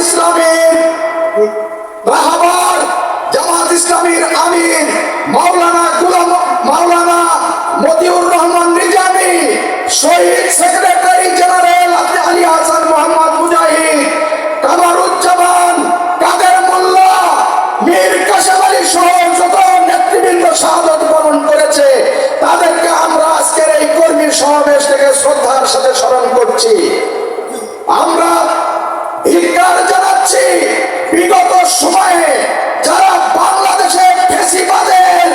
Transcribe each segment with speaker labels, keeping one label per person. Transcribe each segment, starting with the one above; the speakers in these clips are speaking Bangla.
Speaker 1: ইসলামের রাহাবার জামাত ইসলামের আমির মাওলানা গুলাম মাওলানা মতিউর রহমান নিজামী শহীদ সময়ে যারা বাংলাদেশে ফেসিবাদের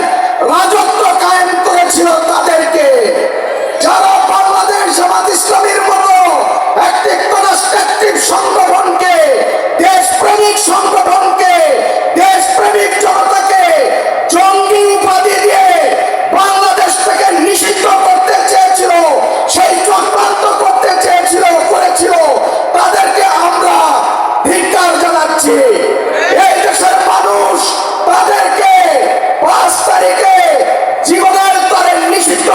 Speaker 1: রাজত্ব কায়েম করেছিল তাদেরকে, যারা বাংলাদেশ জামাত ইসলামীর মতো একটি কনস্ট্রাকটিভ সংগঠনকে, দেশপ্রেমিক সংগঠনকে, দেশপ্রেমিক জনতাকে জঙ্গি উপাধি দিয়ে বাংলাদেশ থেকে নিষিদ্ধ করতে চেয়েছিল, সেই চক্রান্ত করতে চেয়েছিল, করেছিল, তাদেরকে আমরা ধিক্কার জানাচ্ছি।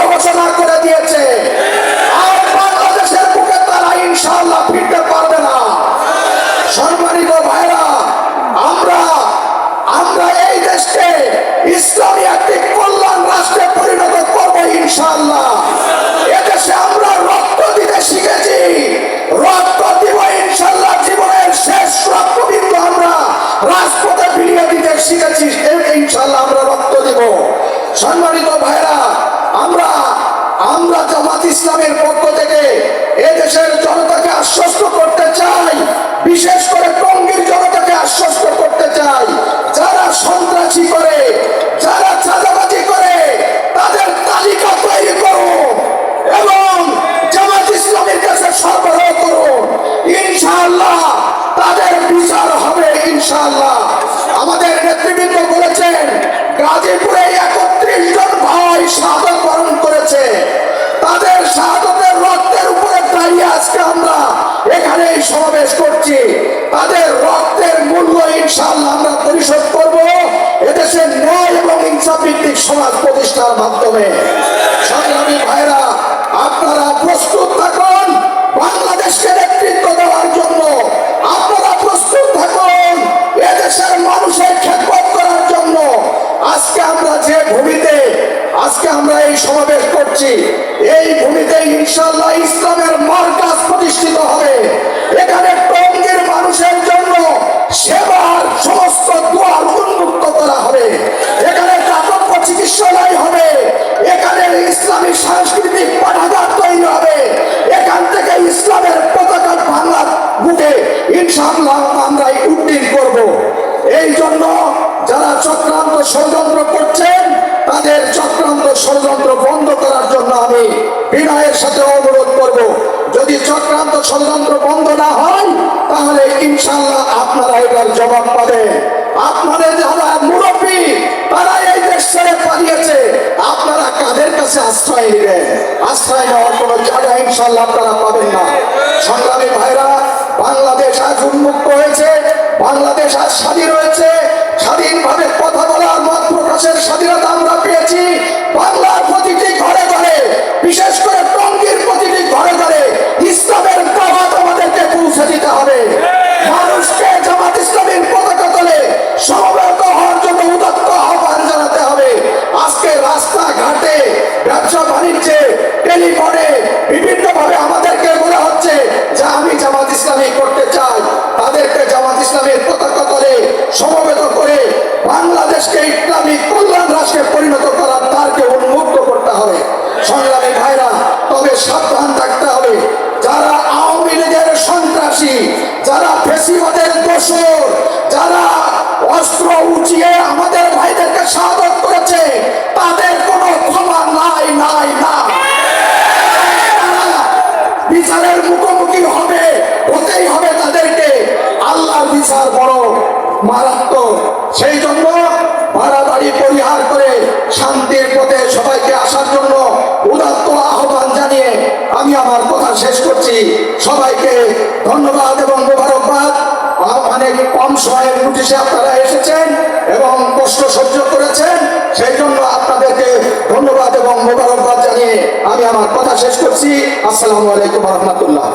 Speaker 1: ঘোষণা করে দিয়েছে। ফিরতে পারবে না। আমরা আমরা এই ইসলামী একটি কল্যাণ রাষ্ট্রে পরিণত করব ইনশাআল্লাহ। আমরা জামাত ইসলামের পক্ষ থেকে এদেশের জনতাকে আশ্বস্ত করতে চাই। বিশেষ করে টঙ্গীর জনতাকে আশ্বস্ত করতে চাই। যারা সন্ত্রাসী করে, যারা চাঁদাবাজি করে, তাদের তালিকা তৈরি করুন এবং জামাত ইসলামের কাছে সরবরাহ করুন। ইনশাআল্লাহ তাদের বিচার হবে, ইনশাআল্লাহ। আমাদের নেতৃবৃন্দ বলেছেন, গাজীপুরে একত্রিশ জন ভাই শাহাদত ভিত্তিক সমাজ প্রতিষ্ঠার মাধ্যমে। সংগ্রামী ভাইরা, আপনারা প্রস্তুত থাকুন, বাংলাদেশকে নেতৃত্ব দেওয়ার জন্য। আপনারা প্রস্তুত থাকুন, এদেশের মানুষের খেদমত করার জন্য। আজকে আমরা যে ভূমিতে, আজকে আমরা এই সমাবেশ করছি, এই ভূমিতে ইনশাল্লাহ ইসলামের মার্কাজ প্রতিষ্ঠিত হবে। এখানে টঙ্গীর মানুষের জন্য সেবার সমস্ত ইনশাআল্লাহ আমরা উদ্দিন করব। এই জন্য যারা চক্রান্ত ষড়যন্ত্র করছেন, তাদের চক্রান্ত ষড়যন্ত্র বন্ধ করার জন্য আমি বিনয়ের সাথে অনুরোধ করব। যদি চক্রান্ত ষড়যন্ত্র বন্ধ না হয়, তাহলে ইনশাল্লাহ আপনারা এটার জবাব পাবেন। আপনাদের যারা মুরব্বী তারা এই দেশ ছেড়ে পালিয়েছে। আপনারা কাদের কাছে আশ্রয় নেবেন? আশ্রয় নেওয়ার কোনো জায়গা ইনশাল্লাহ আপনারা পাবেন না। অস্ত্র উঁচিয়ে আমাদের ভাইদেরকে স্বাগত করেছে। তাদের কোনো ক্ষমা নাই নাই না বিচারের মুখোমুখি হবে, হতেই হবে তাদেরকে। আল্লাহ বিচার বড় মারাত্মক। সেই জন্য ভাড়া বাড়াবাড়ি পরিহার করে অনেক কম সময়ের নোটিশে আপনারা এসেছেন এবং কষ্ট সহ্য করেছেন। সেই জন্য আপনাদেরকে ধন্যবাদ এবং মোবারকবাদ জানিয়ে আমি আমার কথা শেষ করছি। আসসালামু আলাইকুম রহমতুল্লাহ।